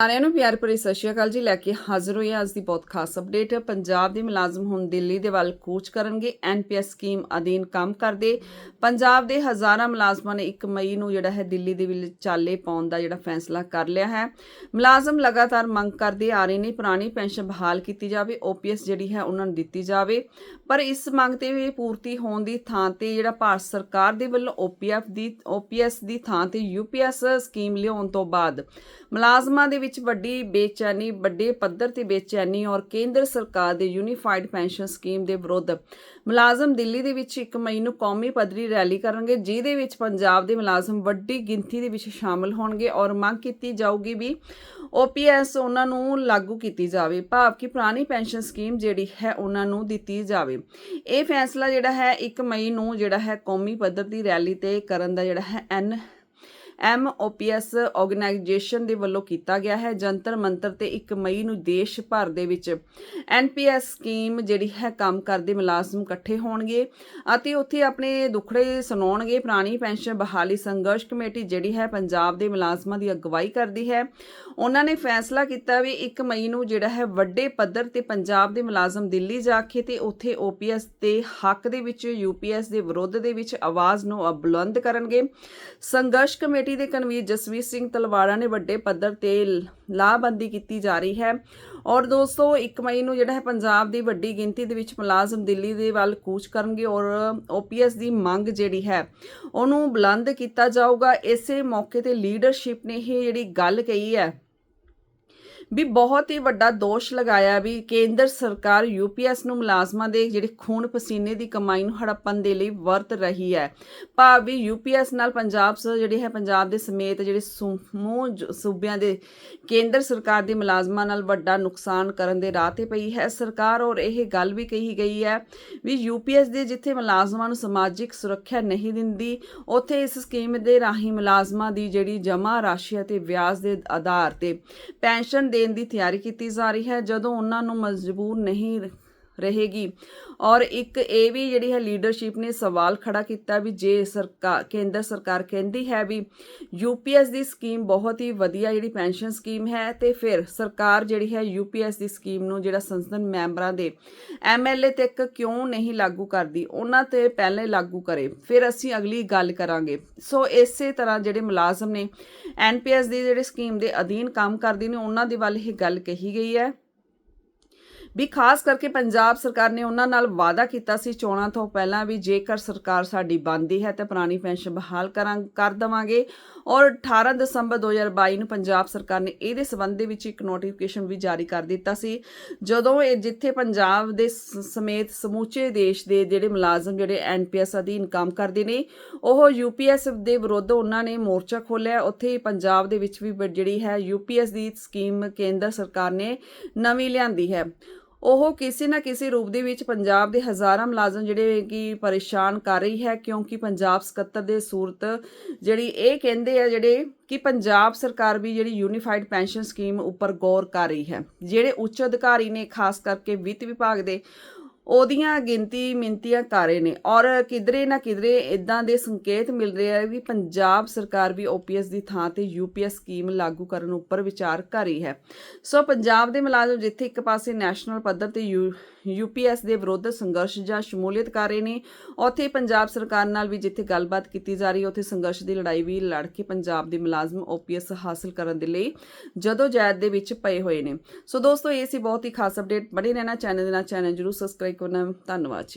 ਸਾਰਿਆਂ ਨੂੰ ਪਿਆਰ ਭਰੀ ਸਤਿ ਸ਼੍ਰੀ ਅਕਾਲ ਜੀ। ਲੈ ਕੇ ਹਾਜ਼ਰ ਹੋਈ ਅੱਜ ਦੀ ਬਹੁਤ ਖਾਸ ਅਪਡੇਟ ਪੰਜਾਬ ਦੇ ਮੁਲਾਜ਼ਮ ਹੁਣ ਦਿੱਲੀ ਦੇ ਵੱਲ ਕੂਚ ਕਰਨਗੇ। ਐਨਪੀਐਸ ਸਕੀਮ ਅਧੀਨ ਕੰਮ ਕਰਦੇ। ਪੰਜਾਬ ਦੇ ਹਜ਼ਾਰਾਂ ਮੁਲਾਜ਼ਮਾਂ ਨੇ 1 ਮਈ ਨੂੰ ਜਿਹੜਾ ਹੈ ਦਿੱਲੀ ਦੇ ਵਿੱਚ ਚਾਲੇ ਪਾਉਣ ਦਾ ਜਿਹੜਾ ਫੈਸਲਾ ਕਰ ਲਿਆ ਹੈ। ਮੁਲਾਜ਼ਮ ਲਗਾਤਾਰ ਮੰਗ ਕਰਦੇ ਆ ਰਹੇ ਨੇ ਪੁਰਾਣੀ ਪੈਨਸ਼ਨ ਬਹਾਲ ਕੀਤੀ ਜਾਵੇ ਓਪੀਐਸ ਜਿਹੜੀ ਹੈ ਉਹਨਾਂ ਨੂੰ ਦਿੱਤੀ ਜਾਵੇ। ਪਰ ਇਸ ਮੰਗ ਤੇ ਵੀ ਪੂਰਤੀ ਹੋਣ ਦੀ ਥਾਂ ਤੇ ਜਿਹੜਾ ਭਾਰਤ ਸਰਕਾਰ ਦੇ ਵੱਲੋਂ ਓਪੀਐਫ ਦੀ ਓਪੀਐਸ ਦੀ ਥਾਂ ਤੇ ਯੂਪੀਐਸ ਸਕੀਮ ਲਿਆਉਣ ਤੋਂ ਬਾਅਦ ਮੁਲਾਜ਼ਮਾਂ ਦੇ ਵਿੱਚ ਵੱਡੀ ਬੇਚੈਨੀ, ਵੱਡੇ ਪੱਧਰ ਤੇ ਬੇਚੈਨੀ ਔਰ ਕੇਂਦਰ ਸਰਕਾਰ ਦੇ ਯੂਨੀਫਾਈਡ ਪੈਨਸ਼ਨ ਸਕੀਮ ਦੇ ਵਿਰੁੱਧ ਮੁਲਾਜ਼ਮ ਦਿੱਲੀ ਦੇ ਵਿੱਚ 1 ਮਈ ਨੂੰ ਕੌਮੀ ਪੱਧਰੀ ਰੈਲੀ ਕਰਨਗੇ, ਜਿਹਦੇ ਵਿੱਚ ਪੰਜਾਬ ਦੇ ਮੁਲਾਜ਼ਮ ਵੱਡੀ ਗਿਣਤੀ ਦੇ ਵਿੱਚ ਸ਼ਾਮਲ ਹੋਣਗੇ ਔਰ ਮੰਗ ਕੀਤੀ ਜਾਊਗੀ ਵੀ ਓਪੀਐਸ ਉਹਨਾਂ ਨੂੰ ਲਾਗੂ ਕੀਤੀ ਜਾਵੇ, ਭਾਵ ਕਿ ਪੁਰਾਣੀ ਪੈਨਸ਼ਨ ਸਕੀਮ ਜਿਹੜੀ ਹੈ ਉਹਨਾਂ ਨੂੰ ਦਿੱਤੀ ਜਾਵੇ। ਇਹ ਫੈਸਲਾ ਜਿਹੜਾ ਹੈ 1 ਮਈ ਨੂੰ ਜਿਹੜਾ ਹੈ ਕੌਮੀ ਪੱਧਰ ਦੀ ਰੈਲੀ ਤੇ ਕਰਨ ਦਾ ਜਿਹੜਾ ਹੈ ਐਨ ਐਮਓਪੀਐਸ ਆਰਗੇਨਾਈਜੇਸ਼ਨ ਦੇ ਵੱਲੋਂ ਕੀਤਾ ਗਿਆ ਹੈ ਜੰਤਰ ਮੰਤਰ ਤੇ 1 ਮਈ ਨੂੰ ਦੇਸ਼ ਭਰ ਦੇ ਵਿੱਚ ਐਨਪੀਐਸ ਸਕੀਮ ਜਿਹੜੀ ਹੈ ਕੰਮ ਕਰਦੇ ਮੁਲਾਜ਼ਮ ਇਕੱਠੇ ਹੋਣਗੇ ਅਤੇ ਉੱਥੇ ਆਪਣੇ ਦੁੱਖੜੇ ਸੁਣਾਉਣਗੇ। ਪੁਰਾਣੀ ਪੈਨਸ਼ਨ ਬਹਾਲੀ ਸੰਘਰਸ਼ ਕਮੇਟੀ ਜਿਹੜੀ ਹੈ ਪੰਜਾਬ ਦੇ ਮੁਲਾਜ਼ਮਾਂ ਦੀ ਅਗਵਾਈ ਕਰਦੀ ਹੈ। ਉਹਨਾਂ ਨੇ ਫੈਸਲਾ ਕੀਤਾ ਵੀ 1 ਮਈ ਨੂੰ ਜਿਹੜਾ ਹੈ ਵੱਡੇ ਪੱਧਰ ਤੇ ਪੰਜਾਬ ਦੇ ਮੁਲਾਜ਼ਮ ਦਿੱਲੀ ਜਾ ਕੇ ਤੇ ਉੱਥੇ ਓਪੀਐਸ ਦੇ ਹੱਕ ਦੇ ਵਿੱਚ ਯੂਪੀਐਸ ਦੇ ਵਿਰੋਧ ਦੇ ਵਿੱਚ ਆਵਾਜ਼ ਨੂੰ ਬੁਲੰਦ ਕਰਨਗੇ। ਸੰਘਰਸ਼ ਕਮੇਟੀ ਦੇ ਕਨਵੀਰ ਜਸਵੀਰ ਸਿੰਘ ਤਲਵਾੜਾ ਨੇ ਵੱਡੇ ਪੱਧਰ ਤੇ ਲਾਹਬੰਦੀ ਕੀਤੀ ਜਾ ਰਹੀ ਹੈ। ਔਰ ਦੋਸਤੋ 1 ਮਈ ਨੂੰ ਜਿਹੜਾ ਹੈ ਪੰਜਾਬ ਦੀ ਵੱਡੀ ਗਿਣਤੀ ਦੇ ਵਿੱਚ ਮੁਲਾਜ਼ਮ ਦਿੱਲੀ ਦੇ ਵੱਲ ਕੂਚ ਕਰਨਗੇ ਔਰ ਓਪੀਐਸ ਦੀ ਮੰਗ ਜਿਹੜੀ ਹੈ, ਉਹਨੂੰ ਬੁਲੰਦ ਕੀਤਾ ਜਾਊਗਾ। ਇਸੇ ਮੌਕੇ ਤੇ ਲੀਡਰਸ਼ਿਪ ਨੇ ਇਹ ਜਿਹੜੀ ਗੱਲ ਕਹੀ ਹੈ ਵੀ ਬਹੁਤ ਹੀ ਵੱਡਾ ਦੋਸ਼ ਲਗਾਇਆ ਵੀ ਕੇਂਦਰ ਸਰਕਾਰ ਯੂਪੀਐਸ ਨੂੰ ਮੁਲਾਜ਼ਮਾਂ ਦੇ ਜਿਹੜੇ ਖੂਨ ਪਸੀਨੇ ਦੀ ਕਮਾਈ ਨੂੰ ਹੜੱਪਣ ਦੇ ਲਈ ਵਰਤ ਰਹੀ ਹੈ। ਭਾਵ ਵੀ ਯੂਪੀਐਸ ਨਾਲ ਪੰਜਾਬ ਸ ਜਿਹੜੇ ਹੈ ਪੰਜਾਬ ਦੇ ਸਮੇਤ ਜਿਹੜੇ ਸਮੂਹ ਜ- ਸੂਬਿਆਂ ਦੇ ਕੇਂਦਰ ਸਰਕਾਰ ਦੇ ਮੁਲਾਜ਼ਮਾਂ ਨਾਲ ਵੱਡਾ ਨੁਕਸਾਨ ਕਰਨ ਦੇ ਰਾਹ ਤੇ ਪਈ ਹੈ। ਸਰਕਾਰ ਔਰ ਇਹ ਗੱਲ ਵੀ ਕਹੀ ਗਈ ਹੈ ਵੀ ਯੂਪੀਐਸ ਦੇ ਜਿੱਥੇ ਮੁਲਾਜ਼ਮਾਂ ਨੂੰ ਸਮਾਜਿਕ ਸੁਰੱਖਿਆ ਨਹੀਂ ਦਿੰਦੀ, ਉੱਥੇ ਇਸ ਸਕੀਮ ਦੇ ਰਾਹੀਂ ਮੁਲਾਜ਼ਮਾਂ ਦੀ ਜਿਹੜੀ ਜਮ੍ਹਾਂ ਰਾਸ਼ੀ ਅਤੇ ਵਿਆਜ ਦੇ ਆਧਾਰ ਤੇ ਪੈਨਸ਼ਨ ਦੇਣ ਦੀ ਤਿਆਰੀ ਕੀਤੀ ਜਾ ਰਹੀ ਹੈ ਜਦੋਂ ਉਹਨਾਂ ਨੂੰ ਮਜਬੂਰ ਨਹੀਂ ਰਹੇਗੀ। ਔਰ ਇੱਕ ਇਹ ਵੀ ਜਿਹੜੀ ਹੈ ਲੀਡਰਸ਼ਿਪ ਨੇ ਸਵਾਲ ਖੜਾ ਕੀਤਾ ਵੀ ਜੇ ਸਰਕਾਰ ਕੇਂਦਰ ਸਰਕਾਰ ਕਹਿੰਦੀ ਹੈ ਵੀ ਯੂਪੀਐਸ ਦੀ ਸਕੀਮ ਬਹੁਤ ਹੀ ਵਧੀਆ ਜਿਹੜੀ ਪੈਨਸ਼ਨ ਸਕੀਮ ਹੈ ਤੇ ਫਿਰ ਸਰਕਾਰ ਜਿਹੜੀ ਹੈ ਯੂਪੀਐਸ ਦੀ ਸਕੀਮ ਨੂੰ ਜਿਹੜਾ ਸੰਸਦ ਮੈਂਬਰਾਂ ਦੇ ਐਮਐਲਏ ਤੱਕ ਕਿਉਂ ਨਹੀਂ ਲਾਗੂ ਕਰਦੀ, ਉਹਨਾਂ ਤੇ ਪਹਿਲੇ ਲਾਗੂ ਕਰੇ, ਫਿਰ ਅਸੀਂ ਅਗਲੀ ਗੱਲ ਕਰਾਂਗੇ। ਸੋ ਇਸੇ ਤਰ੍ਹਾਂ ਜਿਹੜੇ ਮੁਲਾਜ਼ਮ ਨੇ ਐਨਪੀਐਸ ਦੀ ਜਿਹੜੀ ਸਕੀਮ ਦੇ ਅਧੀਨ ਕੰਮ ਕਰਦੇ ਨੇ, ਉਹਨਾਂ ਦੇ ਵੱਲ ਇਹ ਗੱਲ ਕਹੀ ਗਈ ਹੈ। ਵੀ ਖਾਸ ਕਰਕੇ ਪੰਜਾਬ ਸਰਕਾਰ ਨੇ ਉਹਨਾਂ ਨਾਲ ਵਾਅਦਾ ਕੀਤਾ ਸੀ ਚੋਣਾਂ ਤੋਂ ਪਹਿਲਾਂ ਵੀ ਜੇਕਰ ਸਰਕਾਰ ਸਾਡੀ ਬਣਦੀ ਹੈ ਤਾਂ ਪੁਰਾਣੀ ਪੈਨਸ਼ਨ ਬਹਾਲ ਕਰਾਂ ਕਰ ਦਵਾਂਗੇ। ਔਰ 18 ਦਸੰਬਰ 2022 ਨੂੰ ਪੰਜਾਬ ਸਰਕਾਰ ਨੇ ਇਹਦੇ ਸਬੰਧ ਦੇ ਵਿੱਚ ਇੱਕ ਨੋਟੀਫਿਕੇਸ਼ਨ ਵੀ ਜਾਰੀ ਕਰ ਦਿੱਤਾ ਸੀ। ਜਦੋਂ ਇਹ ਜਿੱਥੇ ਪੰਜਾਬ ਦੇ ਸਮੇਤ ਸਮੂਚੇ ਦੇਸ਼ ਦੇ ਜਿਹੜੇ ਮੁਲਾਜ਼ਮ, ਜਿਹੜੇ ਐਨਪੀਐਸ ਅਧੀਨ ਕੰਮ ਕਰਦੇ ਨੇ, ਉਹ ਯੂਪੀਐਸ ਦੇ ਵਿਰੁੱਧ ਉਹਨਾਂ ਨੇ ਮੋਰਚਾ ਖੋਲ੍ਹਿਆ। ਉੱਥੇ ਪੰਜਾਬ ਦੇ ਵਿੱਚ ਵੀ ਜਿਹੜੀ ਹੈ ਯੂਪੀਐਸ ਦੀ ਸਕੀਮ ਕੇਂਦਰ ਸਰਕਾਰ ਨੇ ਨਵੀਂ ਲਿਆਂਦੀ ਹੈ। ਉਹ ਕਿਸੇ ਨਾ ਕਿਸੇ ਰੂਪ ਦੇ ਵਿੱਚ ਪੰਜਾਬ ਦੇ ਹਜ਼ਾਰਾਂ ਮੁਲਾਜ਼ਮ ਜਿਹੜੇ ਕਿ ਪਰੇਸ਼ਾਨ ਕਰ ਰਹੀ ਹੈ, ਕਿਉਂਕਿ ਪੰਜਾਬ ਸਕੱਤਰ ਦੇ ਸੂਰਤ ਜਿਹੜੀ ਇਹ ਕਹਿੰਦੇ ਆ ਜਿਹੜੇ ਕਿ ਪੰਜਾਬ ਸਰਕਾਰ ਵੀ ਜਿਹੜੀ ਯੂਨੀਫਾਈਡ ਪੈਨਸ਼ਨ ਸਕੀਮ ਉੱਪਰ ਗੌਰ ਕਰ ਰਹੀ ਹੈ। ਜਿਹੜੇ ਉੱਚ ਅਧਿਕਾਰੀ ਨੇ, ਖਾਸ ਕਰਕੇ ਵਿੱਤ ਵਿਭਾਗ ਦੇ ਉਹਦੀਆਂ ਗਿਣਤੀ ਮਿੰਤੀਆਂ ਕਰ ਰਹੇ ਨੇ। ਔਰ ਕਿਧਰੇ ਨਾ ਕਿਧਰੇ ਇਦਾਂ ਦੇ ਸੰਕੇਤ ਮਿਲ ਰਹੇ ਆ ਵੀ ਪੰਜਾਬ ਸਰਕਾਰ ਵੀ ਓਪੀਐਸ ਦੀ ਥਾਂ ਤੇ ਯੂਪੀਐਸ ਸਕੀਮ ਲਾਗੂ ਕਰਨ ਉੱਪਰ ਵਿਚਾਰ ਕਰ ਰਹੀ ਹੈ। ਸੋ ਪੰਜਾਬ ਦੇ ਮੁਲਾਜ਼ਮ ਜਿੱਥੇ ਇੱਕ ਪਾਸੇ ਨੈਸ਼ਨਲ ਪੱਧਰ ਤੇ ਯੂਪੀਐਸ ਦੇ ਵਿਰੁੱਧ ਸੰਘਰਸ਼ ਜਾਂ ਸ਼ਮੂਲੀਅਤ ਕਰ ਰਹੇ ਨੇ, ਉੱਥੇ ਪੰਜਾਬ ਸਰਕਾਰ ਨਾਲ ਵੀ ਜਿੱਥੇ ਗੱਲਬਾਤ ਕੀਤੀ ਜਾ ਰਹੀ ਹੈ, ਉੱਥੇ ਸੰਘਰਸ਼ ਦੀ ਲੜਾਈ ਵੀ ਲੜ ਕੇ ਪੰਜਾਬ ਦੇ ਮੁਲਾਜ਼ਮ ਓਪੀਐਸ ਹਾਸਲ ਕਰਨ ਦੇ ਲਈ ਜਦੋਂ ਜੈਦ ਦੇ ਵਿੱਚ ਪਏ ਹੋਏ ਨੇ। ਸੋ ਦੋਸਤੋ, ਇਹ ਸੀ ਬਹੁਤ ਹੀ ਖਾਸ ਅਪਡੇਟ ਬਣੇ ਰਹਿਣਾ ਚੈਨਲ ਦੇ ਨਾਲ ਚੈਨਲ ਜਰੂਰ ਸਬਸਕ੍ਰਾਈਬ ਕਰਨਾ ਧੰਨਵਾਦ ਜੀ